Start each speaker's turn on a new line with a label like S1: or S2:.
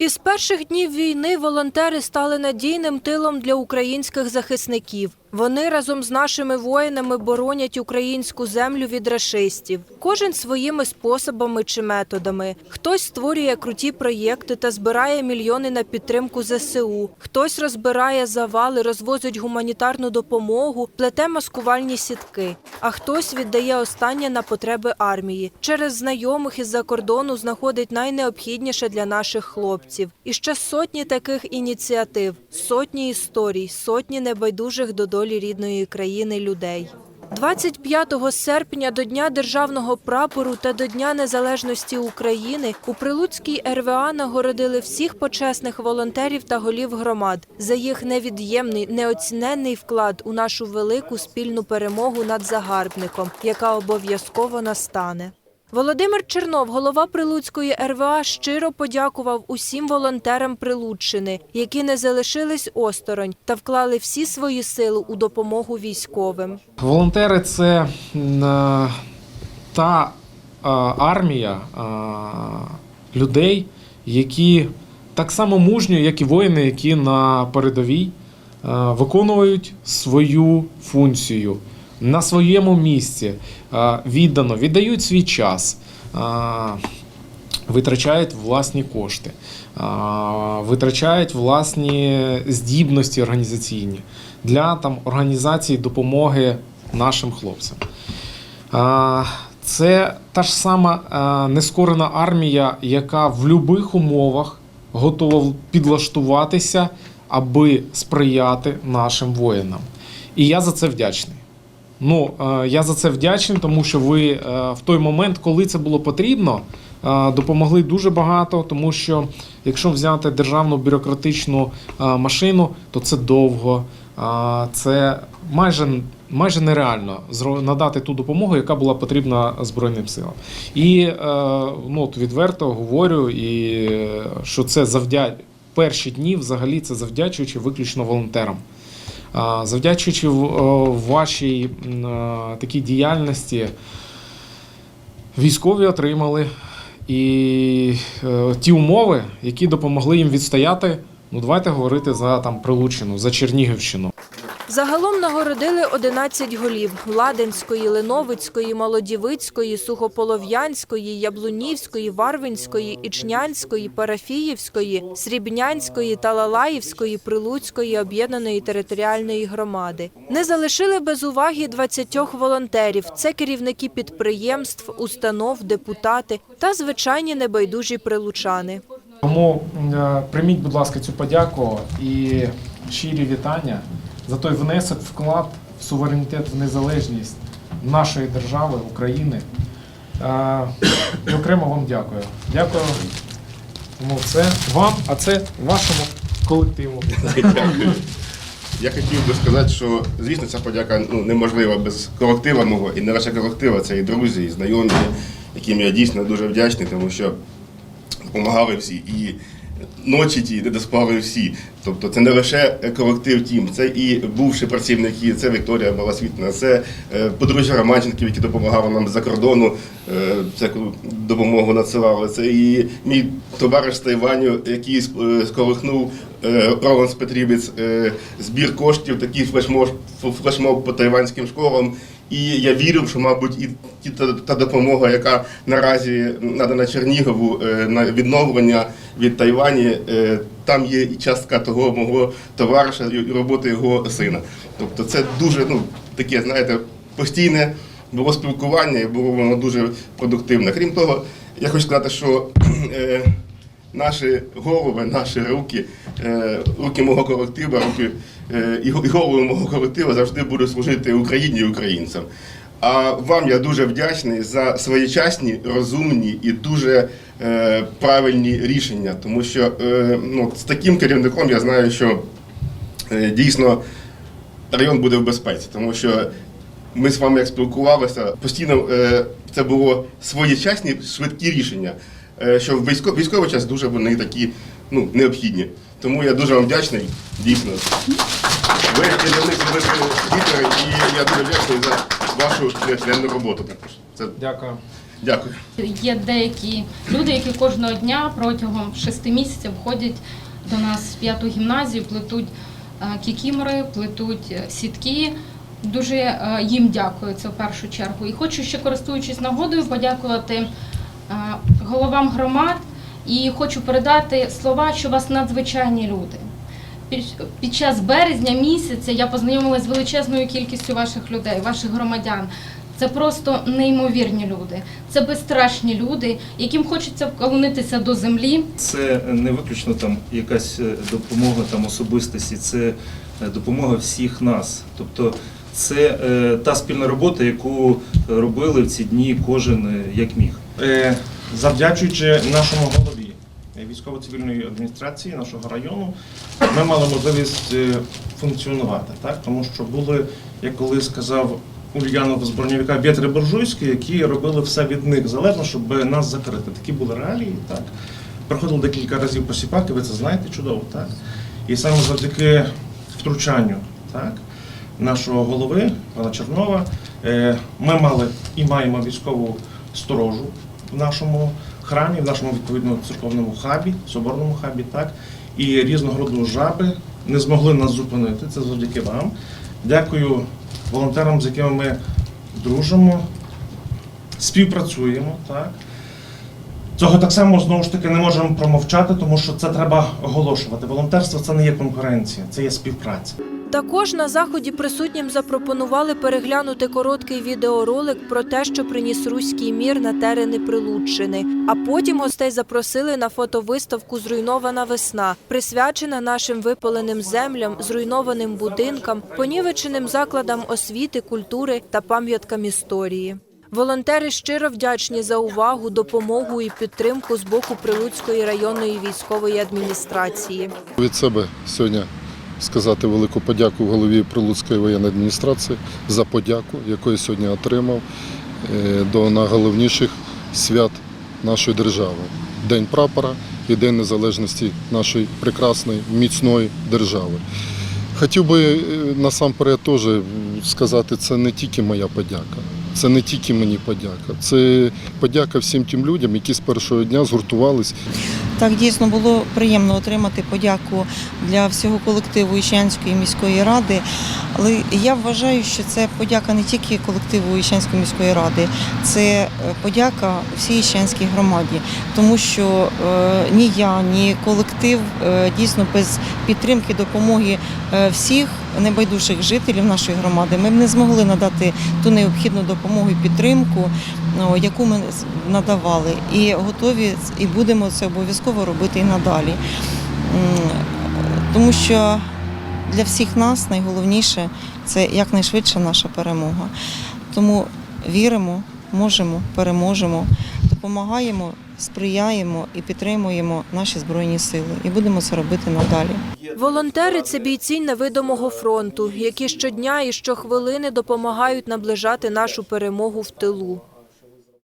S1: Із перших днів війни волонтери стали надійним тилом для українських захисників. Вони разом з нашими воїнами боронять українську землю від рашистів. Кожен своїми способами чи методами. Хтось створює круті проєкти та збирає мільйони на підтримку ЗСУ. Хтось розбирає завали, розвозить гуманітарну допомогу, плете маскувальні сітки. А хтось віддає останнє на потреби армії. Через знайомих із-за кордону знаходить найнеобхідніше для наших хлопців. І ще сотні таких ініціатив, сотні історій, сотні небайдужих до долі рідної країни людей. 25 серпня до Дня державного прапору та до Дня незалежності України у Прилуцькій РВА нагородили всіх почесних волонтерів та голів громад за їх невід'ємний, неоціненний вклад у нашу велику спільну перемогу над загарбником, яка обов'язково настане. Володимир Чернов, голова Прилуцької РВА, щиро подякував усім волонтерам Прилуччини, які не залишились осторонь та вклали всі свої сили у допомогу військовим.
S2: Волонтери це е, та е, армія е, людей, які так само мужньо, як і воїни, які на передовій виконують свою функцію на своєму місці, е, віддано, віддають свій час. е, Витрачають власні кошти, е, витрачають власні здібності організаційні для там організації допомоги нашим хлопцям. Це та ж сама нескорена армія, яка в будь-яких умовах готова підлаштуватися, аби сприяти нашим воїнам. І я за це вдячний. Ну, е, я за це вдячний, тому що ви е, в той момент, коли це було потрібно, е, допомогли дуже багато, тому що якщо взяти державну бюрократичну машину, то це довго, це майже, майже нереально надати ту допомогу, яка була потрібна Збройним силам. І ну, от відверто говорю, і, що це завдя... перші дні взагалі це завдячуючи виключно волонтерам. Завдячуючи вашій такій діяльності, військові отримали і е, ті умови, які допомогли їм відстояти. Ну, давайте говорити за там прилучену, за Чернігівщину.
S1: Загалом нагородили 11 голів Ладенської, Леновицької, Молодівицької, Сухополов'янської, Яблунівської, Варвинської, Ічнянської, Парафіївської, Срібнянської та Лалаївської Прилуцької об'єднаної територіальної громади. Не залишили без уваги 20 волонтерів. Це керівники підприємств, установ, депутати та звичайні небайдужі прилучани.
S2: Тому е, прийміть, будь ласка, цю подяку і щирі вітання за той внесок, вклад в суверенітет, в незалежність нашої держави, України. І окремо вам дякую. Дякую. Тому це вам, а це вашому колективу.
S3: Дякую. Я хотів би сказати, що звісно ця подяка ну, неможлива без колектива мого. І не лише колектива, це і друзі, і знайомі, яким я дійсно дуже вдячний, тому що допомагали всі. І ночі ті не доспали всі. Тобто це не лише колектив тім, це і бувші працівники, це Вікторія Малосвітна, це е, подружжя Романченків, які допомагали нам з-за кордону, е, всяку допомогу надсилали. Це і мій товариш з Тайваню, який е, сколихнув Романс Петрівець збір коштів, такий флешмоб, флешмоб по тайванським школам. І я вірив, що, мабуть, і та, та допомога, яка наразі надана Чернігову е, на відновлення від Тайвані, е, там є і частка того мого товариша і роботи його сина. Тобто це дуже ну, таке, знаєте, постійне було спілкування і було воно дуже продуктивне. Крім того, я хочу сказати, що е, наші голови, наші руки, е, руки мого колективу, руки е, і го- голови мого колективу завжди будуть служити Україні і українцям. А вам я дуже вдячний за своєчасні, розумні і дуже е, правильні рішення, тому що е, ну, з таким керівником я знаю, що е, дійсно район буде в безпеці, тому що ми з вами як спілкувалися, постійно е, це було своєчасні швидкі рішення, що в військо- військовий час дуже вони такі ну, необхідні. Тому я дуже вам вдячний, дійсно. Ви керівник великої літери, і я дуже вдячний за вашу денну роботу також. Це
S2: Дякую.
S3: Дякую.
S4: Є деякі люди, які кожного дня протягом шести місяців ходять до нас в п'яту гімназію, плетуть е, кікімори, плетуть е, сітки. Дуже е, їм дякую це в першу чергу. І хочу ще користуючись нагодою, подякувати е, головам громад і хочу передати слова, що у вас надзвичайні люди. Під, час березня місяця я познайомилася з величезною кількістю ваших людей, ваших громадян. Це просто неймовірні люди. Це безстрашні люди, яким хочеться вклонитися до землі.
S5: Це не виключно там якась е, допомога там особистості, це е, допомога всіх нас. Тобто це е, та спільна робота, яку робили в ці дні кожен е, як міг.
S6: Е, завдячуючи нашому голові е, військово-цивільної адміністрації нашого району, ми мали можливість е, функціонувати, так? тому що були, як колись сказав Ульянов з броньовика вітри буржуйські, які робили все від них залежно, щоб нас закрити. Такі були реалії. Так? Приходили декілька разів посіпаки, ви це знаєте чудово, так? І саме завдяки втручанню так, нашого голови, пана Чернова, ми мали і маємо військову сторожу в нашому храмі, в нашому відповідно церковному хабі, соборному хабі, так, і різного роду жаби не змогли нас зупинити. Це завдяки вам. Дякую волонтерам, з якими ми дружимо, співпрацюємо. Так. Цього так само знову ж таки не можемо промовчати, тому що це треба оголошувати. Волонтерство це не є конкуренція, це є співпраця.
S1: Також на заході присутнім запропонували переглянути короткий відеоролик про те, що приніс руський мір на терени Прилуччини. А потім гостей запросили на фотовиставку Зруйнована весна, присвячена нашим випаленим землям, зруйнованим будинкам, понівеченим закладам освіти, культури та пам'яткам історії. Волонтери щиро вдячні за увагу, допомогу і підтримку з боку Прилуцької районної військової адміністрації.
S7: Від себе сьогодні сказати велику подяку голові Прилуцької воєнної адміністрації за подяку, яку я сьогодні отримав е, до найголовніших свят нашої держави День прапора і День Незалежності нашої прекрасної, міцної держави. Хотів би е, насамперед теж сказати, це не тільки моя подяка. Це не тільки мені подяка, це подяка всім тим людям, які з першого дня згуртувались
S8: Так дійсно було приємно отримати подяку для всього колективу Іщанської міської ради. Але я вважаю, що це подяка не тільки колективу Іщанської міської ради, це е, подяка всій Іщанській громаді, тому що е, ні я, ні колектив е, дійсно без підтримки, допомоги всіх небайдужих жителів нашої громади ми б не змогли надати ту необхідну допомогу і підтримку, яку ми надавали, і готові і будемо це обов'язково робити і надалі. Тому що для всіх нас найголовніше це якнайшвидше наша перемога. Тому віримо, можемо, переможемо, допомагаємо, сприяємо і підтримуємо наші збройні сили. І будемо це робити надалі.
S1: Волонтери це бійці невидимого фронту, які щодня і щохвилини допомагають наближати нашу перемогу в тилу.